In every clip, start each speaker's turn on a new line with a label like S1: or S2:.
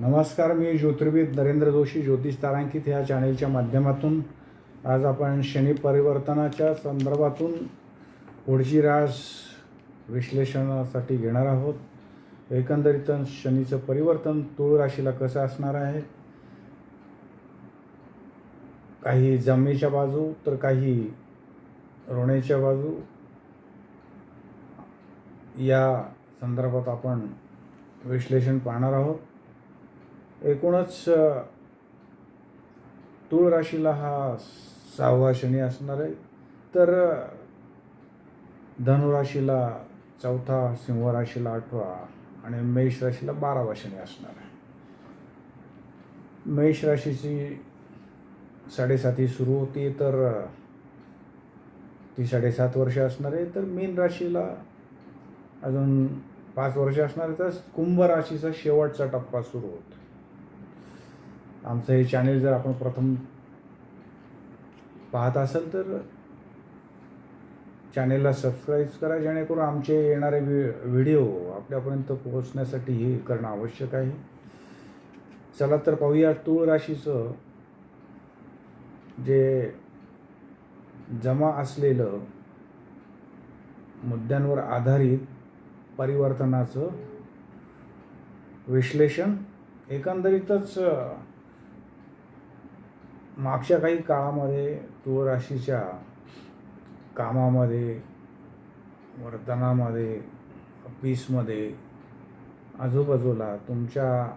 S1: नमस्कार मी ज्योतिर्विद नरेंद्र जोशी ज्योतिष तारांकित ह्या चॅनेलच्या माध्यमातून. आज आपण शनी परिवर्तनाच्या संदर्भातून पुढची रास विश्लेषणासाठी घेणार आहोत. एकंदरीत शनीचं परिवर्तन तुळ राशीला कसं असणार आहे? काही जमेच्या बाजू तर काही रोण्याच्या बाजू. या संदर्भात आपण विश्लेषण पाहणार आहोत. एकूणच तुळ तूळ राशीला हा सहावा शनी असणार आहे. तर धनुराशीला चौथा सिंह राशीला आठवा आणि मेष राशीला बारावा शनी असणार आहे. मेष राशीची साडेसाती सुरू होती तर ती साडेसात वर्ष असणार आहे. तर मीन राशीला अजून पाच वर्ष असणार आहे. तर कुंभ राशीचा शेवटचा टप्पा सुरू होतो. आमचं हे चॅनेल जर आपण प्रथम पाहत असाल तर चॅनेलला सबस्क्राईब करा जेणेकरून आमचे येणारे व्हि व्हिडिओ आपल्यापर्यंत पोहोचण्यासाठी हे करणं आवश्यक आहे. चला तर पाहूया तूळ राशीचं जे जमा असलेलं मुद्द्यांवर आधारित परिवर्तनाचं विश्लेषण एकंदरीतच मागच्या काही काळामध्ये तूळ राशीच्या कामामध्ये वर्तनामध्ये पीसमध्ये आजूबाजूला तुमच्या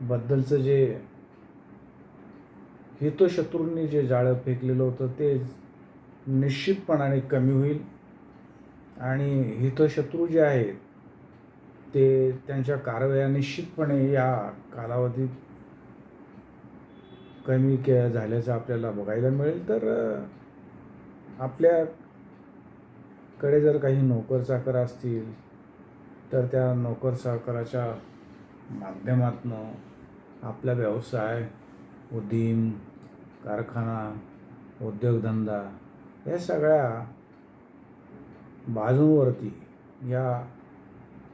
S1: बद्दलचं जे हितशत्रूंनी जे जाळं फेकलेलं होतं ते निश्चितपणाने कमी होईल. आणि हितशत्रू जे आहेत ते त्यांच्या कारवाया निश्चितपणे या कालावधीत कमी के झाल्याचं आपल्याला बघायला मिळेल. तर आपल्याकडे जर काही नोकर चाकर असतील तर त्या नोकर चाकराच्या माध्यमातनं आपला व्यवसाय उद्यम कारखाना उद्योगधंदा या सगळ्या बाजूंवरती या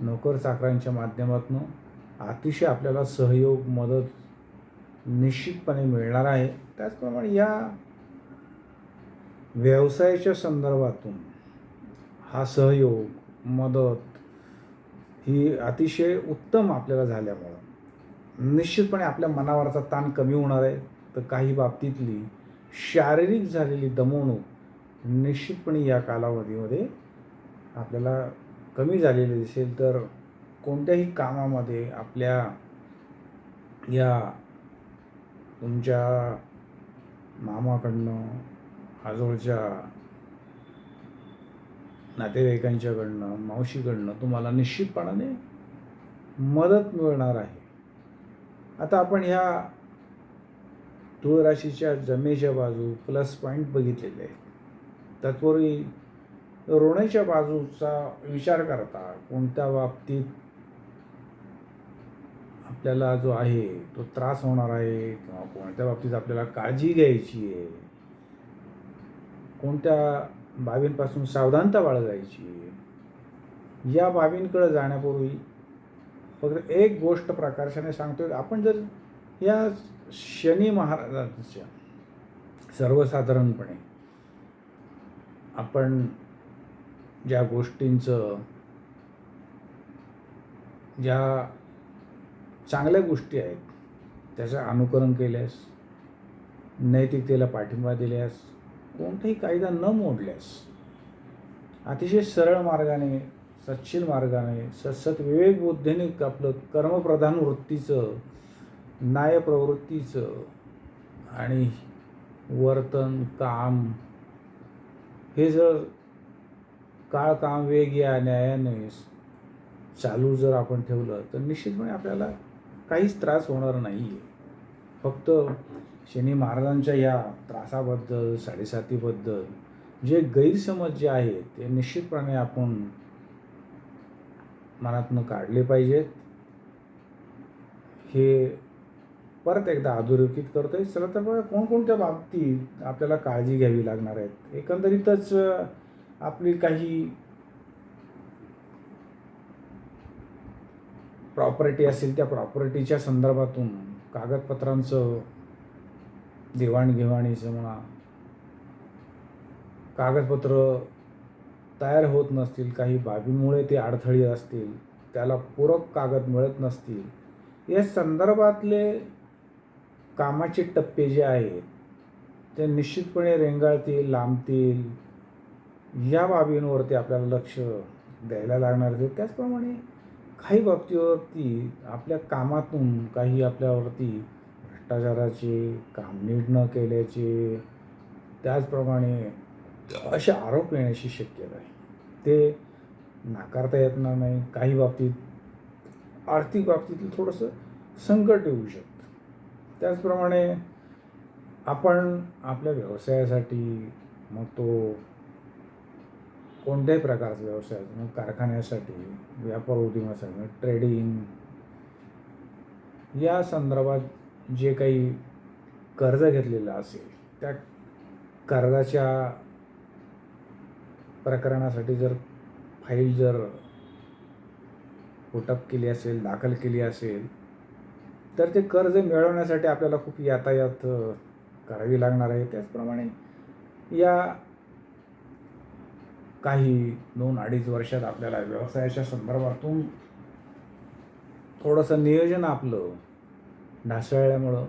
S1: नोकर चाकरांच्या माध्यमातून अतिशय आपल्याला सहयोग मदत निश्चितपणे मिळणार आहे. त्याचप्रमाणे या व्यवसायाच्या संदर्भातून हा सहयोग मदत ही अतिशय उत्तम आपल्याला झाल्यामुळं निश्चितपणे आपल्या मनावरचा ताण कमी होणार आहे. तर काही बाबतीतली शारीरिक झालेली दमवणूक निश्चितपणे या कालावधीमध्ये आपल्याला कमी झालेली दिसेल. तर कोणत्याही कामामध्ये आपल्या या तुमच्या मामाकडनं आजोळच्या नातेवाईकांच्याकडनं मावशीकडनं तुम्हाला निश्चितपणाने मदत मिळणार आहे. आता आपण ह्या तुळराशीच्या जमेच्या बाजू प्लस पॉईंट बघितलेले आहेत. तत्पूर्वी रोण्याच्या बाजूचा विचार करता कोणत्या बाबतीत आपल्याला जो आहे तो त्रास होणार आहे किंवा कोणत्या बाबतीत आपल्याला काळजी घ्यायची आहे? कोणत्या बाबींपासून सावधानता बाळगायची आहे? या बाबींकडे जाण्यापूर्वी फक्त एक गोष्ट प्रकर्षाने सांगतोय. आपण जर या शनी महाराजांच्या सर्वसाधारणपणे आपण ज्या गोष्टींचं ज्या चांगल्या गोष्टी आहेत. त्याचं अनुकरण केल्यास नैतिकतेला पाठिंबा दिल्यास कोणताही कायदा न मोडल्यास अतिशय सरळ मार्गाने सच्छील मार्गाने सत्सत विवेकबुद्धीने आपलं कर्मप्रधान वृत्तीचं न्यायप्रवृत्तीचं आणि वर्तन काम हे जर काळ काम वेग या न्यायाने चालू जर आपण ठेवलं तर निश्चितपणे आपल्याला काहीच त्रास होणार नाही आहे फक्त शनी महाराजांच्या या त्रासाबद्दल साडेसातीबद्दल जे गैरसमज जे आहेत ते निश्चितपणे आपण मनातनं काढले पाहिजेत. हे परत एकदा अधोरेखित करतोय. चला तर बघा कोणकोणत्या बाबतीत आपल्याला काळजी घ्यावी लागणार आहेत? एकंदरीतच आपली काही प्रॉपर्टी असेल त्या प्रॉपर्टीच्या संदर्भातून कागदपत्रांचं देवाणघेवाणीचं म्हणा कागदपत्र तयार होत नसतील काही बाबींमुळे ते अडथळे असतील त्याला पूरक कागद मिळत नसतील या संदर्भातले कामाचे टप्पे जे आहेत ते निश्चितपणे रेंगाळतील लांबतील या बाबींवरती आपल्याला लक्ष द्यायला लागणार आहे त्याचप्रमाणे काही बाबतीवरती आपल्या कामातून काही आपल्यावरती भ्रष्टाचाराचे काम नीट न केल्याचे त्याचप्रमाणे असे आरोप येण्याची शक्यता आहे. ते नाकारता येणार नाही. काही बाबतीत आर्थिक बाबतीतील थोडंसं संकट येऊ शकतं. त्याचप्रमाणे आपण आपल्या व्यवसायासाठी मग तो कोणत्याही प्रकारचा व्यवसाय असतो मग कारखान्यासाठी व्यापार उद्यमासाठी ट्रेडिंग या संदर्भात जे काही कर्ज घेतलेलं असेल त्या कर्जाच्या प्रकरणासाठी जर फाईल जर पुटअप केली असेल दाखल केली असेल तर ते कर्ज मिळवण्यासाठी आपल्याला खूप यातायात करावी लागणार आहे. त्याचप्रमाणे या काही दोन अडीच वर्षात आपल्याला व्यवसायाच्या संदर्भातून थोडंसं नियोजन आपलं ढासळल्यामुळं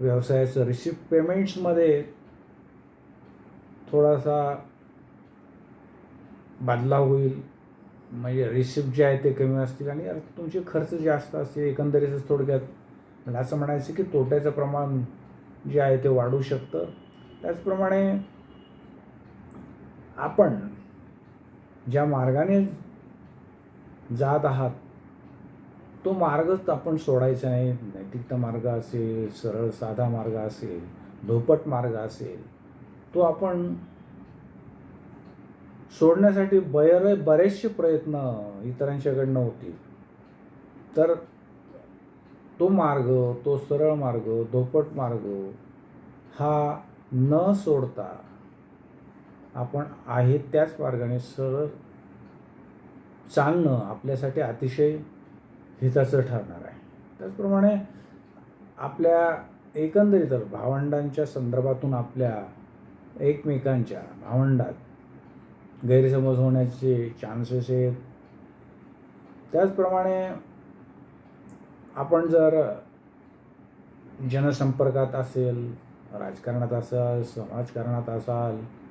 S1: व्यवसायाचं रिसिप्ट पेमेंट्समध्ये थोडासा बदलाव होईल. म्हणजे रिसिप्ट जे आहे ते कमी असतील आणि तुमचे खर्च जास्त असतील एकंदरीतच थोडक्यात. मला असं म्हणायचं की तोट्याचं प्रमाण जे आहे ते वाढू शकतं. त्याचप्रमाणे आपण ज्या मार्गाने जात आहात तो मार्गच आपण सोडायचा नाही नैतिकता मार्ग असेल सरळ साधा मार्ग असेल धोपट मार्ग असेल तो आपण सोडण्यासाठी बरे बरेचसे प्रयत्न इतरांच्याकडनं होतील. तर तो मार्ग तो सरळ मार्ग धोपट मार्ग हा न सोडता आपण आहे त्याच मार्गाने सरळ चालणं आपल्यासाठी अतिशय हिताचं ठरणार आहे. त्याचप्रमाणे आपल्या एकंदरीत भावंडांच्या संदर्भातून आपल्या एकमेकांच्या भावंडात गैरसमज होण्याचे चान्सेस आहेत. त्याचप्रमाणे आपण जर जनसंपर्कात असेल राजकारणात असाल समाजकारणात असाल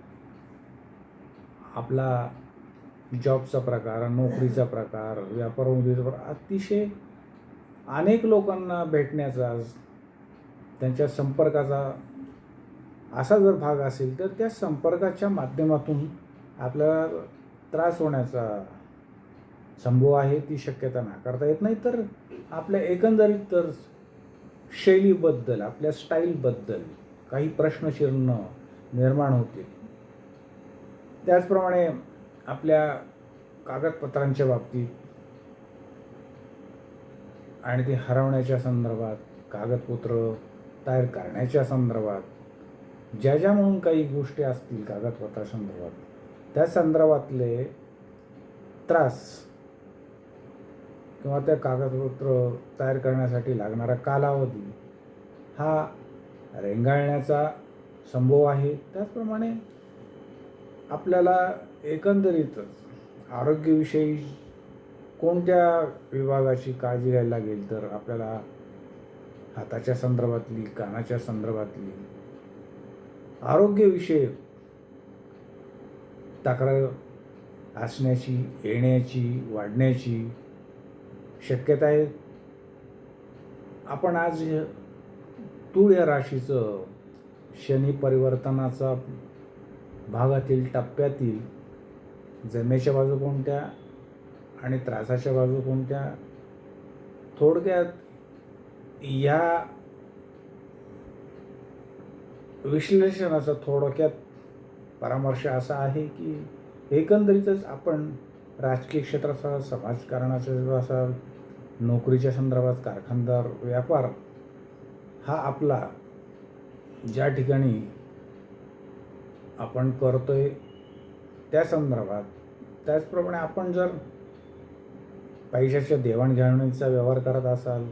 S1: आपला जॉबचा प्रकार नोकरीचा प्रकार व्यापार उद्योगाचा प्रकार अतिशय अनेक लोकांना भेटण्याचा त्यांच्या संपर्काचा असा जर भाग असेल तर त्या संपर्काच्या माध्यमातून आपल्याला त्रास होण्याचा संभव आहे ती शक्यता नाकारता येत नाही. तर आपल्या एकंदरीत तर शैलीबद्दल आपल्या स्टाईलबद्दल काही प्रश्नचिन्ह निर्माण होतील. त्याचप्रमाणे आपल्या कागदपत्रांच्या बाबतीत आणि ते हरवण्याच्या संदर्भात कागदपत्र तयार करण्याच्या संदर्भात ज्या ज्या म्हणून काही गोष्टी असतील कागदपत्रासंदर्भात त्या संदर्भातले त्रास किंवा त्या कागदपत्र तयार करण्यासाठी लागणारा कालावधी हा रेंगाळण्याचा संभव आहे. त्याचप्रमाणे आपल्याला एकंदरीतच आरोग्यविषयी कोणत्या विभागाची काळजी घ्यायला लागेल तर आपल्याला हाताच्या संदर्भातली कानाच्या संदर्भातली? आरोग्यविषयक तक्रार असण्याची येण्याची वाढण्याची शक्यता आहे? आपण आज तूळ या राशीचं शनी परिवर्तनाचा भागातील टप्प्यातील जमेच्या बाजू कोणत्या आणि त्रासाच्या बाजू कोणत्या? थोडक्यात या विश्लेषणाचा थोडक्यात परामर्श असा आहे की एकंदरीतच आपण राजकीय क्षेत्राचा असाल समाजकारणाचा असाल नोकरीच्या संदर्भात कारखानदार व्यापार हा आपला ज्या ठिकाणी आपण करतोय त्या संदर्भात. त्याचप्रमाणे आपण जर पैशाच्या देवाणघेवाणीचा व्यवहार करत असाल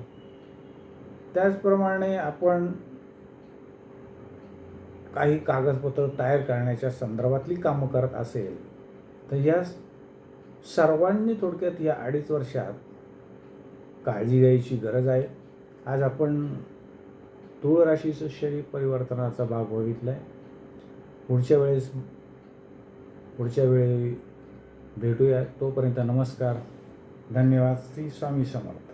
S1: त्याचप्रमाणे आपण काही कागदपत्र तयार करण्याच्या संदर्भातली कामं करत असेल तर या सर्वांनी थोडक्यात या अडीच वर्षात काळजी घ्यायची गरज आहे. आज आपण तूळ राशीचं शरीर परिवर्तनाचा भाग बघितला आहे पुढच्या वेळेस पुढच्या वेळी भेटूया. तोपर्यंत नमस्कार. धन्यवाद. श्री स्वामी समर्थ.